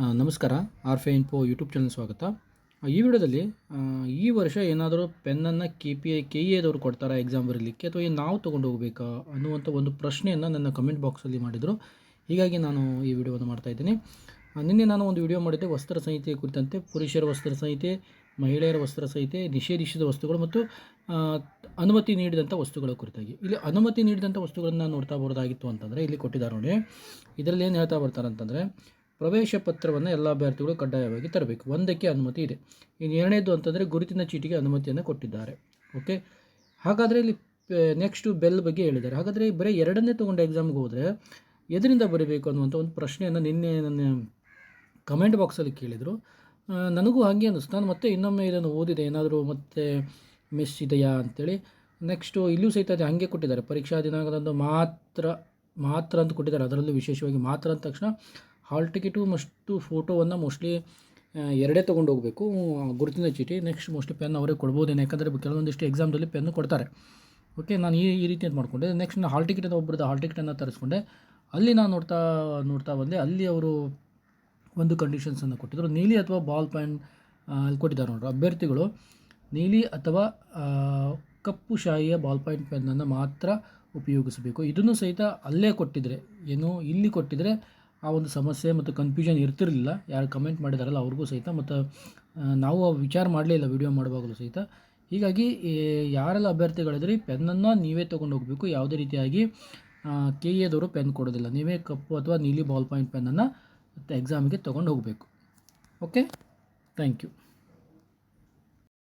ನಮಸ್ಕಾರ. ಆರ್ ಫೆ info YouTube channel ಸ್ವಾಗತ. ಈ ವಿಡಿಯೋದಲ್ಲಿ ಈ ವರ್ಷ ಏನಾದರೂ ಪೆನ್ನನ್ನು ಕೆ ಪಿ ಐ ಕೆ ಎದವರು ಕೊಡ್ತಾರಾ ಎಕ್ಸಾಮ್ ಬರಲಿಕ್ಕೆ ಅಥವಾ ಏನು ನಾವು ತೊಗೊಂಡು ಹೋಗಬೇಕಾ ಅನ್ನುವಂಥ ಒಂದು ಪ್ರಶ್ನೆಯನ್ನು ನನ್ನ ಕಮೆಂಟ್ ಬಾಕ್ಸಲ್ಲಿ ಮಾಡಿದರು. ಹೀಗಾಗಿ ನಾನು ಈ ವಿಡಿಯೋವನ್ನು ಮಾಡ್ತಾ ಇದ್ದೀನಿ. ನಿನ್ನೆ ನಾನು ಒಂದು ವಿಡಿಯೋ ಮಾಡಿದ್ದೆ, ವಸ್ತ್ರ ಸಂಹಿತೆ ಕುರಿತಂತೆ. ಪುರುಷರ ವಸ್ತ್ರ ಸಂಹಿತೆ, ಮಹಿಳೆಯರ ವಸ್ತ್ರ ಸಂಹಿತೆ, ನಿಷೇಧಿಸಿದ ವಸ್ತುಗಳು ಮತ್ತು ಅನುಮತಿ ನೀಡಿದಂಥ ವಸ್ತುಗಳ ಕುರಿತಾಗಿ. ಇಲ್ಲಿ ಅನುಮತಿ ನೀಡಿದಂಥ ವಸ್ತುಗಳನ್ನು ನೋಡ್ತಾ ಬರೋದಾಗಿತ್ತು ಅಂತಂದರೆ, ಇಲ್ಲಿ ಕೊಟ್ಟಿದ್ದಾರೆ ನೋಡಿ. ಇದರಲ್ಲಿ ಏನು ಹೇಳ್ತಾ ಬರ್ತಾರೆ ಅಂತಂದರೆ ಪ್ರವೇಶ ಪತ್ರವನ್ನು ಎಲ್ಲ ಅಭ್ಯರ್ಥಿಗಳು ಕಡ್ಡಾಯವಾಗಿ ತರಬೇಕು. ಒಂದಕ್ಕೆ ಅನುಮತಿ ಇದೆ. ಇನ್ನು ಎರಡನೇದು ಅಂತಂದರೆ ಗುರುತಿನ ಚೀಟಿಗೆ ಅನುಮತಿಯನ್ನು ಕೊಟ್ಟಿದ್ದಾರೆ. ಓಕೆ ಹಾಗಾದರೆ ಇಲ್ಲಿ ನೆಕ್ಸ್ಟು ಬೆಲ್ ಬಗ್ಗೆ ಹೇಳಿದ್ದಾರೆ. ಹಾಗಾದರೆ ಬರೀ ಎರಡನೇ ತೊಗೊಂಡು ಎಕ್ಸಾಮ್ಗೆ ಹೋದರೆ ಎದರಿಂದ ಬರೀಬೇಕು ಅನ್ನುವಂಥ ಒಂದು ಪ್ರಶ್ನೆಯನ್ನು ನಿನ್ನೆ ನನ್ನ ಕಮೆಂಟ್ ಬಾಕ್ಸಲ್ಲಿ ಕೇಳಿದರು. ನನಗೂ ಹಾಗೆ ಅನ್ನಿಸ್ತು. ನಾನು ಮತ್ತೆ ಇನ್ನೊಮ್ಮೆ ಇದನ್ನು ಓದಿದೆ. ಏನಾದರೂ ಮತ್ತೆ ಮಿಸ್ ಇದೆಯಾ ಅಂಥೇಳಿ ನೆಕ್ಸ್ಟು ಇಲ್ಲೂ ಸಹಿತ ಅದು ಹಾಗೆ ಕೊಟ್ಟಿದ್ದಾರೆ. ಪರೀಕ್ಷಾ ದಿನಾಂಕದಂದು ಮಾತ್ರ ಮಾತ್ರ ಅಂತ ಕೊಟ್ಟಿದ್ದಾರೆ. ಅದರಲ್ಲೂ ವಿಶೇಷವಾಗಿ ಮಾತ್ರ ಅಂದ ತಕ್ಷಣ ಹಾಲ್ ಟಿಕೆಟು ಮಸ್ಟು ಫೋಟೋವನ್ನು ಮೋಸ್ಟ್ಲಿ ಎರಡೇ ತೊಗೊಂಡು ಹೋಗಬೇಕು ಗುರುತಿನ ಚೀಟಿ, ನೆಕ್ಸ್ಟ್ ಮೋಸ್ಟ್ಲಿ ಪೆನ್ ಅವರೇ ಕೊಡ್ಬೋದೇನೋ, ಯಾಕಂದರೆ ಕೆಲವೊಂದಿಷ್ಟು ಎಕ್ಸಾಮ್ದಲ್ಲಿ ಪೆನ್ನು ಕೊಡ್ತಾರೆ. ಓಕೆ, ನಾನು ಈ ಈ ರೀತಿ ಅಂತ ಮಾಡಿಕೊಂಡೆ ನೆಕ್ಸ್ಟ್ ಹಾಲ್ ಟಿಕೆಟ್ ಒಬ್ಬರದ್ದು ಹಾಲ್ ಟಿಕೆಟನ್ನು ತರಿಸ್ಕೊಂಡೆ. ಅಲ್ಲಿ ನಾನು ನೋಡ್ತಾ ನೋಡ್ತಾ ಬಂದೆ. ಅಲ್ಲಿ ಅವರು ಒಂದು ಕಂಡೀಷನ್ಸನ್ನು ಕೊಟ್ಟಿದ್ದರು ನೀಲಿ ಅಥವಾ ಬಾಲ್ ಪ್ಯಾನ್ ಅಲ್ಲಿ ಕೊಟ್ಟಿದ್ದಾರೆ ನೋಡ್ರಿ. ಅಭ್ಯರ್ಥಿಗಳು, ನೀಲಿ ಅಥವಾ ಕಪ್ಪು ಶಾಯಿಯ ಬಾಲ್ ಪಾಯಿಂಟ್ ಪೆನ್ನನ್ನು ಮಾತ್ರ ಉಪಯೋಗಿಸಬೇಕು. ಇದನ್ನು ಸಹಿತ ಅಲ್ಲೇ ಕೊಟ್ಟಿದ್ರೆ, ಏನು, ಇಲ್ಲಿ ಕೊಟ್ಟಿದ್ರೆ ಆ ಒಂದು ಸಮಸ್ಯೆ ಮತ್ತು ಕನ್ಫ್ಯೂಷನ್ ಇರ್ತಿರಲಿಲ್ಲ. ಯಾರು ಕಮೆಂಟ್ ಮಾಡಿದಾರಲ್ಲ ಅವ್ರಿಗೂ ಸಹಿತ ಮತ್ತು ನಾವು ವಿಚಾರ ಮಾಡಲೇ ಇಲ್ಲ ವಿಡಿಯೋ ಮಾಡುವಾಗಲೂ ಸಹಿತ. ಹೀಗಾಗಿ ಯಾರೆಲ್ಲ ಅಭ್ಯರ್ಥಿಗಳಿದ್ರಿ ಪೆನ್ನನ್ನು ನೀವೇ ತೊಗೊಂಡು ಹೋಗಬೇಕು. ಯಾವುದೇ ರೀತಿಯಾಗಿ ಕೆ ಎದವರು ಪೆನ್ ಕೊಡೋದಿಲ್ಲ. ನೀವೇ ಕಪ್ಪು ಅಥವಾ ನೀಲಿ ಬಾಲ್ ಪಾಯಿಂಟ್ ಪೆನ್ನನ್ನು ಎಕ್ಸಾಮಿಗೆ ತೊಗೊಂಡು ಹೋಗಬೇಕು. Okay thank you